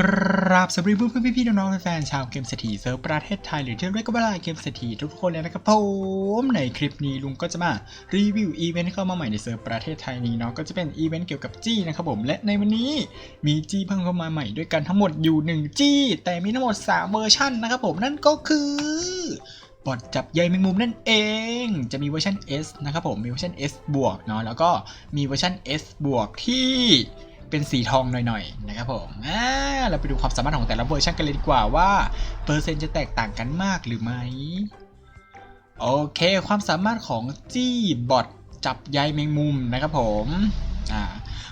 กราบสวัสดีเพื่อนๆพี่ๆน้องๆแฟนๆชาวเกมเศรษฐีเซิร์ฟประเทศไทยหรือที่เรียกว่าเกมเศรษฐีทุกคนเลยนะครับผมในคลิปนี้ลุงก็จะมารีวิวอีเวนต์เข้ามาใหม่ในเซิร์ฟประเทศไทยนี้เนาะก็จะเป็นอีเวนต์เกี่ยวกับจี้นะครับผมและในวันนี้มีจี้เพิ่มเข้ามาใหม่ด้วยกันทั้งหมดอยู่ 1 จี้ แต่มีทั้งหมด 3 เวอร์ชันนะครับผมนั่นก็คือบอทจับใยแมงมุมนั่นเอง จะมีเวอร์ชัน S นะครับผมมีเวอร์ชัน S บวกเนาะแล้วก็มีเวอร์ชัน S บวกที่ เป็นสีทองหน่อยๆนะครับผมอ่าเราไปดูความสามารถของแต่ละเวอร์ชันกันเลยดีกว่าว่าเปอร์เซ็นต์จะแตกต่างกันมากหรือไม่โอเค ความสามารถของจี้บอทจับใยแมงมุมนะครับผมอ่า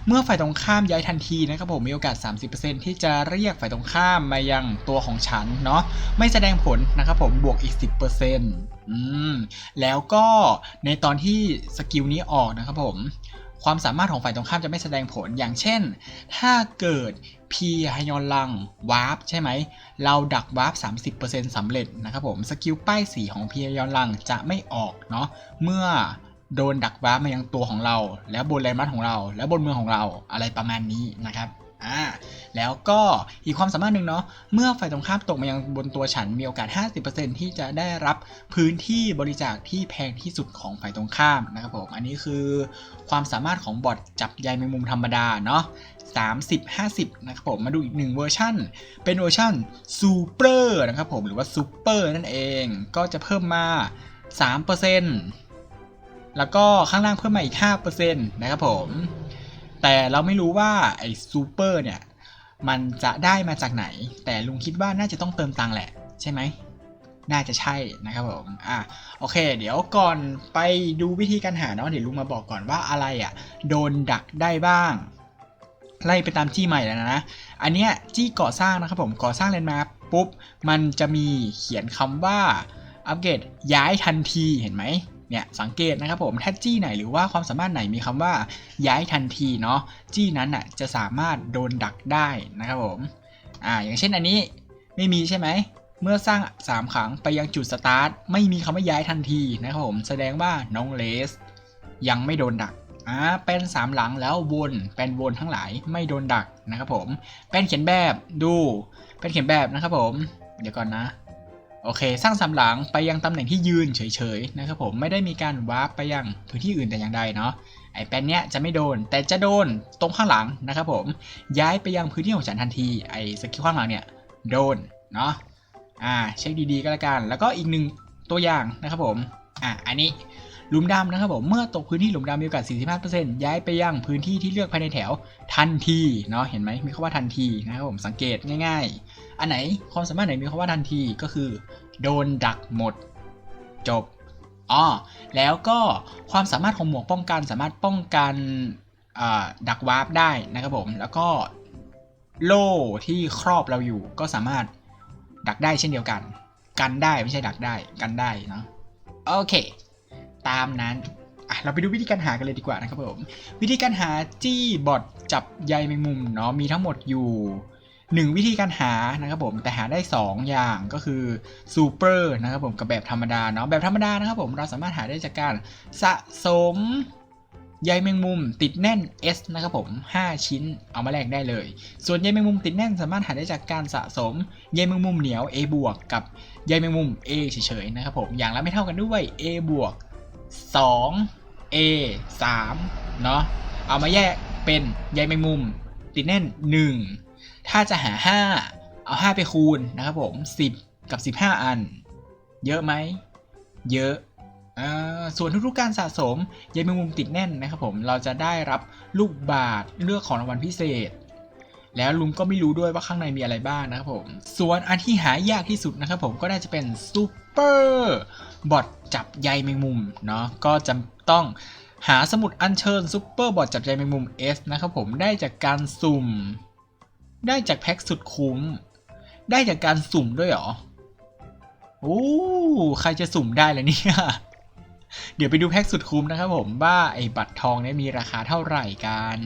เมื่อฝ่ายตรงข้ามย้ายทันทีนะครับผมมีโอกาส 30%ที่จะเรียกฝ่ายตรงข้ามมายังตัวของฉันเนาะไม่แสดงผลนะครับผมบวกอีก 10%อืมแล้วก็ในตอนที่สกิลนี้ออกนะครับผม ความสามารถของฝ่ายตรงข้ามจะไม่แสดงผลอย่างเช่น ถ้าเกิดพีฮยอนลังวาร์ปใช่ไหม เราดักวาร์ป30%สำเร็จนะครับผมสกิลป้ายสีของพีฮยอนลังจะไม่ออกเนาะเมื่อโดนดักวาร์ปมายังตัวของเรา แล้วบนแลนด์มาร์ของเรา แล้วบนเมืองของเราอะไรประมาณนี้นะครับ อ่าแล้วก็อีกความสามารถหนึ่งเนาะเมื่อฝ่ายตรงข้ามตกมายังบนตัวฉันมีโอกาส 50%ที่จะได้รับพื้นที่บริจาคที่แพงที่สุดของฝ่ายตรงข้ามนะครับผมอันนี้คือความสามารถของบอทจับใยแมงมุมธรรมดาเนาะ30 50 นะครับผมมาดูอีกหนึ่งเวอร์ชันเป็นเวอร์ชันซูเปอร์นะครับผมหรือว่าซูเปอร์นั่นเองก็จะเพิ่มมา 3%แล้วก็ข้างล่างเพิ่มมาอีก 5%นะครับผม แต่เราไม่รู้ว่าไอ้ซูเปอร์เนี่ย มันจะได้มาจากไหน แต่ลุงคิดว่าน่าจะต้องเติมตังค์แหละ ใช่ไหม น่าจะใช่นะครับผม อะ โอเค เดี๋ยวก่อนไปดูวิธีการหาเนาะ เดี๋ยวลุงมาบอกก่อนว่าอะไรอะ โดนดักได้บ้าง ไล่ไปตามจี้ใหม่แล้วนะ อันเนี้ยจี้ก่อสร้างนะครับผม ก่อสร้างเลนมาปุ๊บ มันจะมีเขียนคำว่าอัปเกรดย้ายทันที เห็นไหม เนี่ยสังเกตนะครับผมถ้าจี้ไหนหรือว่าความสามารถไหนมีคำว่าย้ายทันทีเนาะจี้นั้นอะจะสามารถโดนดักได้นะครับผมอ่าอย่างเช่นอันนี้ไม่มีใช่ไหมเมื่อสร้าง 3 ครั้งไปยังจุดสตาร์ทไม่มีคำว่าย้ายทันทีนะครับผมแสดงว่าน้องเลส ยังไม่โดนดักอ่าเป็นสามหลังแล้ววนเป็นวนทั้งหลายไม่โดนดักนะครับผมเป็นเขียนแบบดูเป็นเขียนแบบนะครับผม เดี๋ยวก่อนนะ โอเค สร้างสามหลังไปยังตำแหน่งที่ยืนเฉยๆนะครับผมไม่ได้มีการวาร์ปไปยังพื้นที่อื่นแต่อย่างใดเนาะไอ้แป้นเนี้ยจะไม่โดนแต่จะโดนตรงข้างหลังนะครับผมย้ายไปยังพื้นที่ของฉันทันทีไอ้สกิลข้างหลังเนี่ยโดนเนาะอ่าเช็คดีๆก็แล้วกัน แล้วก็อีกหนึ่งตัวอย่างนะครับผมอ่าอันนี้ หลุมดำนะครับผมเมื่อตกพื้นที่หลุมดำมีโอกาส 45%ย้ายไปยังพื้นที่ที่เลือกภายในแถวทันทีเนาะเห็นไหมมีคำว่าทันทีนะครับผมสังเกตง่าย ๆ อันไหนความสามารถไหนมีคำว่าทันทีก็คือ โดนดักหมด จบอ๋อแล้วก็ความสามารถของหมวกป้องกันสามารถป้องกันดักวาร์ปได้นะครับผมแล้วก็โล่ที่ครอบเราอยู่ก็สามารถดักได้เช่นเดียวกัน กันได้ไม่ใช่ดักได้กันได้เนาะโอเค ตามนั้นอะเราไปดูวิธีการหากันเลยดีกว่านะครับผม วิธีการหาจี้บอทจับใยแมงมุมเนาะมีทั้งหมดอยู่หนึ่งวิธีการหานะครับผมแต่หาได้ 2 อย่างก็คือซูเปอร์นะครับผมกับแบบธรรมดาเนาะแบบธรรมดานะครับผมเราสามารถหาได้จากการสะสมใยแมงมุมติดแน่น S นะครับผม 5 ชิ้นเอามาแลกได้เลย ส่วนใยแมงมุมติดแน่นสามารถหาได้จากการสะสมใยแมงมุมเหนียว A บวกกับใยแมงมุม A เฉยๆนะครับผมอย่างละไม่เท่ากันด้วย A บวก 2 A 3เนาะเอามาแยกเป็นใยแมงมุมติดแน่น 1 ถ้าจะหา 5 เอา 5 ไปคูณนะครับผม 10 กับ 15 อัน เยอะไหม เยอะส่วนทุกๆการสะสมใยแมงมุมติดแน่นนะครับผมเราจะได้รับลูกบาทเลือกของรางวัลพิเศษ แล้วลุงก็ไม่รู้ด้วยว่าข้างในมีอะไรบ้างนะครับผมส่วนอันที่หายากที่สุดนะครับผมก็น่าจะเป็นซูเปอร์บอทจับใยแมงมุมเนาะก็จะต้องหาสมุดอัญเชิญซูเปอร์บอทจับใยแมงมุม S นะครับผมได้จากการสุ่ม ได้จากแพ็กสุดคุ้ม ได้จากการสุ่มด้วยเหรอโอ้ใครจะสุ่มได้ล่ะเนี่ยเดี๋ยวไปดูแพ็กสุดคุ้มนะครับผมว่าไอ้บัตรทองเนี่ยมีราคาเท่าไหร่กัน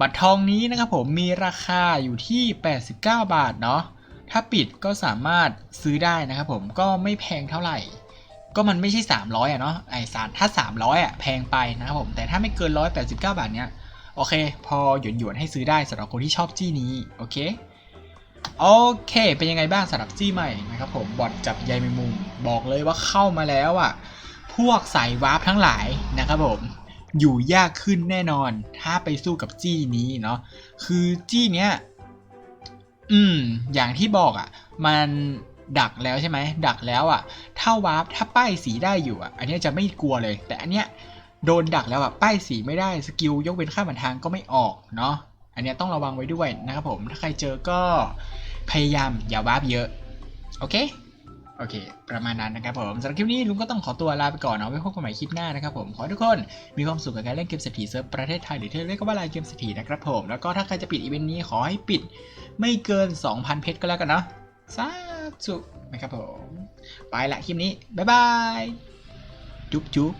บัตรทองนี้นะครับผมมีราคาอยู่ที่ 89 บาทเนาะ ถ้าปิดก็สามารถซื้อได้นะครับผมก็ไม่แพงเท่าไหร่ ก็มันไม่ใช่ 300อะเนาะไอสารถ้า 300อะแพงไปนะครับผมแต่ถ้าไม่เกิน 189 บาทเนี้ยโอเค พอหยวนหยวนให้ซื้อได้สำหรับคนที่ชอบจี้นี้โอเคโอเค เป็นยังไงบ้างสำหรับจี้ใหม่นะครับผมบอทจับใยแมงมุมบอกเลยว่าเข้ามาแล้วอะพวกสายวาร์ปทั้งหลายนะครับผมอยู่ยากขึ้นแน่นอน ถ้าไปสู้กับจี้นี้เนาะคือจี้เนี้ย อืม อย่างที่บอกอะ มันดักแล้วใช่ไหม ดักแล้วอะ ถ้าวาร์ปถ้าป้ายสีได้อยู่อะ อันนี้จะไม่กลัวเลย แต่อันเนี้ยโดนดักแล้วอะ ป้ายสีไม่ได้ สกิลยกเว้นข้ามผ่านทางก็ไม่ออกเนาะ อันเนี้ยต้องระวังไว้ด้วยนะครับผม ถ้าใครเจอก็พยายามอย่าวาร์ปเยอะ โอเค โอเค ประมาณนั้นนะครับผมสำหรับคลิปนี้ลุงก็ต้องขอตัวลาไปก่อนเนาะไว้พบกันใหม่คลิปหน้านะครับผม ขอทุกคนมีความสุขกับการเล่นเกมเศรษฐีเซิร์ฟประเทศไทยหรือที่เรียกว่าลายเกมเศรษฐีนะครับผม แล้วก็ถ้าใครจะปิดอีเวนต์นี้ขอให้ปิดไม่เกิน 2,000 เพชรก็แล้วกันเนาะสาธุนะครับผม ไปละคลิปนี้ บ๊ายบาย จุ๊บจุ๊บ